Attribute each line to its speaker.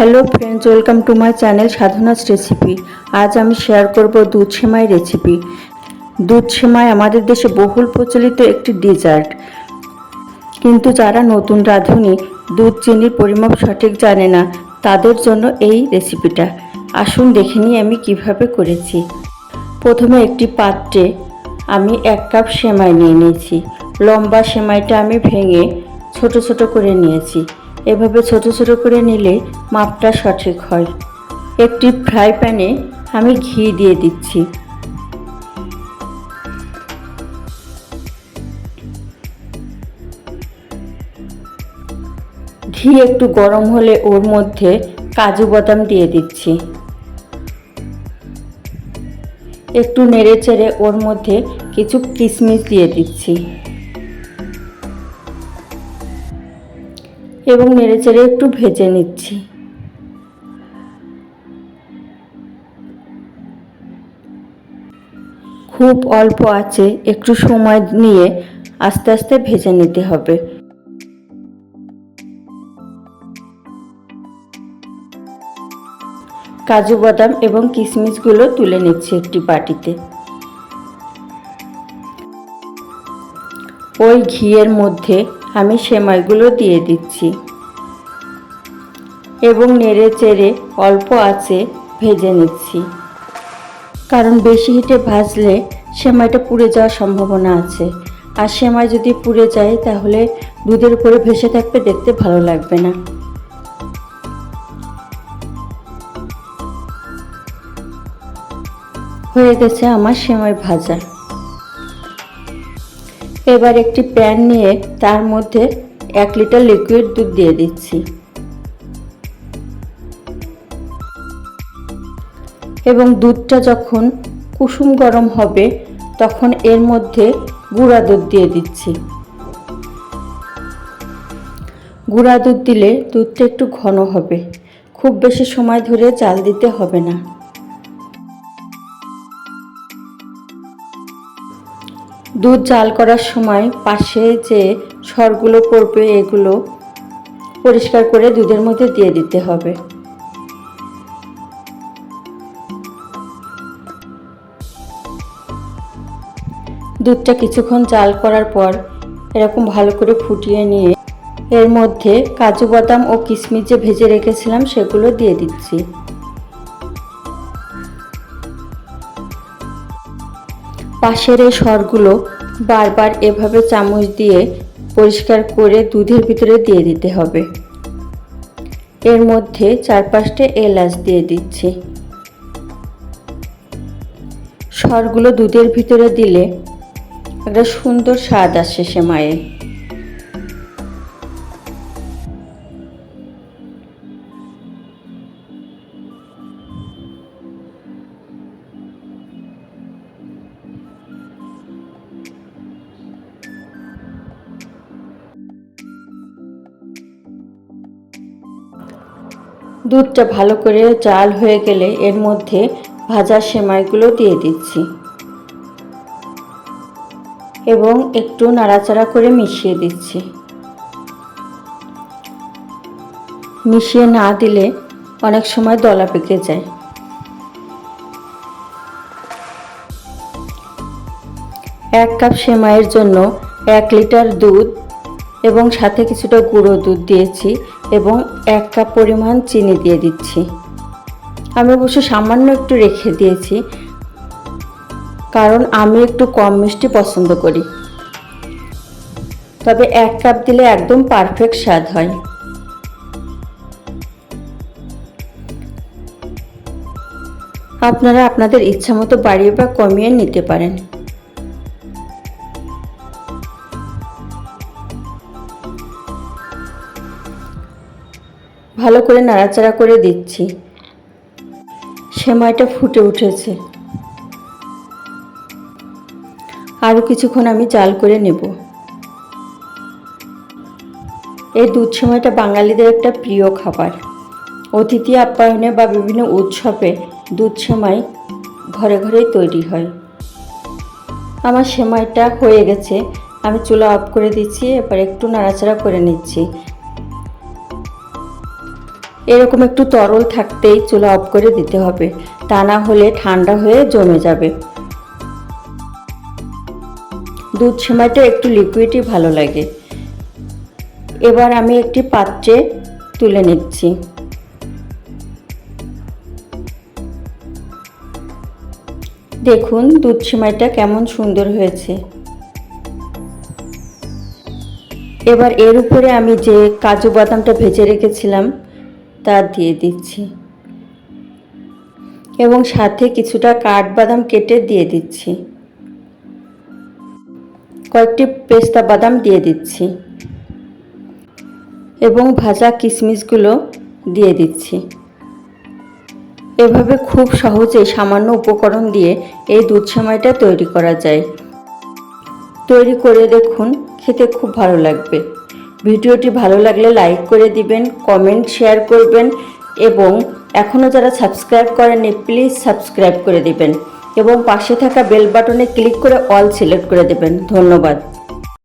Speaker 1: Hello friends welcome to my channel Sadhana's recipe আজ আমি share করব দুধ সেমাই রেসিপি দুধ সেমাই আমাদের দেশে বহুল প্রচলিত একটি ডেজার্ট কিন্তু যারা নতুন রাঁধুনি, দুধ চিনির পরিমাপ সঠিক জানে না, তাদের জন্য এই রেসিপিটা আসুন দেখে নিই আমি কীভাবে করেছি। প্রথমে একটি পাত্রে আমি এক কাপ সেমাই নিয়ে নিয়েছি। লম্বা সেমাইটা আমি ভেঙে ছোট ছোট করে নিয়েছি। এভাবে ছোট ছোট করে নিলে মাপটা সঠিক হয়। একটি ফ্রাই প্যানে আমি ঘি দিয়ে দিচ্ছি। ঘি একটু গরম হলে ওর মধ্যে কাজু বাদাম দিয়ে দিচ্ছি। একটু নেড়ে চেড়ে ওর মধ্যে কিছু কিশমিশ দিয়ে দিচ্ছি। এবং নেড়ে চেড়ে একটু ভেজে নিচ্ছি। খুব অল্প আছে, একটু সময় নিয়ে আস্তে আস্তে ভেজে নিতে হবে। কাজু বাদাম এবং কিশমিশগুলো তুলে নিচ্ছি একটি বাটিতে। ওই ঘিয়ের মধ্যে আমি সেমাইগুলো দিয়ে দিচ্ছি। এবং নেড়ে চেড়ে অল্প আছে ভেজে নিচ্ছি। কারণ বেশি হিটে ভাজলে সেমাইটা পুড়ে যাওয়ার সম্ভাবনা আছে। আর সেমাই যদি পুড়ে যায়, তাহলে দুধের উপরে ভেসে থাকতে দেখতে ভালো লাগবে না। হয়ে গেছে আমার সেমাই ভাজা। এবার একটি প্যান নিয়ে তার মধ্যে এক লিটার লিকুইড দুধ দিয়ে দিচ্ছি। এবং দুধটা যখন কুসুম গরম হবে, তখন এর মধ্যে গুঁড়া দুধ দিয়ে দিচ্ছি। গুঁড়া দুধ দিলে দুধটা একটু ঘন হবে। খুব বেশি সময় ধরে চাল দিতে হবে না। দুধ জাল করার সময় পাশে যে সরগুলো পড়বে, এগুলো পরিষ্কার করে দুধের মধ্যে দিয়ে দিতে হবে। দুধটা কিছুক্ষণ জাল করার পর এরকম ভালো করে ফুটিয়ে নিয়ে এর মধ্যে কাজু বাদাম ও কিশমিশ যে ভেজে রেখেছিলাম, সেগুলো দিয়ে দিচ্ছি। পাশের এই সরগুলো বারবার এভাবে চামচ দিয়ে পরিষ্কার করে দুধের ভিতরে দিয়ে দিতে হবে। এর মধ্যে চার এলাচ দিয়ে দিচ্ছি। সরগুলো দুধের ভিতরে দিলে একটা সুন্দর স্বাদ আসে সে দুধটা ভালো করে জাল হয়ে গেলে এর মধ্যে ভাজা সেমাইগুলো দিয়ে দিচ্ছি। এবং একটু নাড়াচাড়া করে মিশিয়ে দিচ্ছি। মিশিয়ে না দিলে অনেক সময় দলা পেকে যায়। এক কাপ সেমাইয়ের জন্য এক লিটার দুধ এবং সাথে কিছুটা গুঁড়ো দুধ দিয়েছি। এবং এক কাপ পরিমাণ চিনি দিয়ে দিচ্ছি। আমি অবশ্য সামান্য একটু রেখে দিয়েছি, কারণ আমি একটু কম মিষ্টি পছন্দ করি। তবে এক কাপ দিলে একদম পারফেক্ট স্বাদ হয়। আপনারা আপনাদের ইচ্ছা মতো বাড়িয়ে বা কমিয়ে নিতে পারেন। ভালো করে নাড়াচাড়া করে দিচ্ছি। সেমাইটা ফুটে উঠেছে। আরও কিছুক্ষণ আমি জাল করে নেব। এই দুধ সেমাইটা বাঙালিদের একটা প্রিয় খাবার। অতিথি আপ্যায়নে বা বিভিন্ন উৎসবে দুধ সেমাই ঘরে ঘরেই তৈরি হয়। আমার সেমাইটা হয়ে গেছে। আমি চুলা অফ করে দিচ্ছি, এবার একটু নাড়াচাড়া করে নিচ্ছি। এরকম একটু তরল থাকতেই চুলা অফ করে দিতে হবে। তা না হলে ঠান্ডা হয়ে জমে যাবে। দুধ সেমাইটা একটু লিকুইডই ভালো লাগে। এবার আমি একটি পাত্রে তুলে নিচ্ছি। দেখুন, দুধ সেমাইটা কেমন সুন্দর হয়েছে। এবার এর উপরে আমি যে কাজু বাদামটা ভেজে রেখেছিলাম তা দিয়ে দিচ্ছি। এবং সাথে কিছুটা কাঠবাদাম কেটে দিয়ে দিচ্ছি। কয়েকটি পেস্তা বাদাম দিয়ে দিচ্ছি। এবং ভাজা কিশমিশগুলো দিয়ে দিচ্ছি। এভাবে খুব সহজে সামান্য উপকরণ দিয়ে এই দুধ সেমাইটা তৈরি করা যায়। তৈরি করে দেখুন, খেতে খুব ভালো লাগবে। ভিডিওটি ভালো লাগলে লাইক করে দিবেন, কমেন্ট, শেয়ার করবেন এবং এখনও যারা সাবস্ক্রাইব করেননি, প্লিজ সাবস্ক্রাইব করে দিবেন এবং পাশে থাকা বেল বাটনে ক্লিক করে অল সিলেক্ট করে দেবেন। ধন্যবাদ।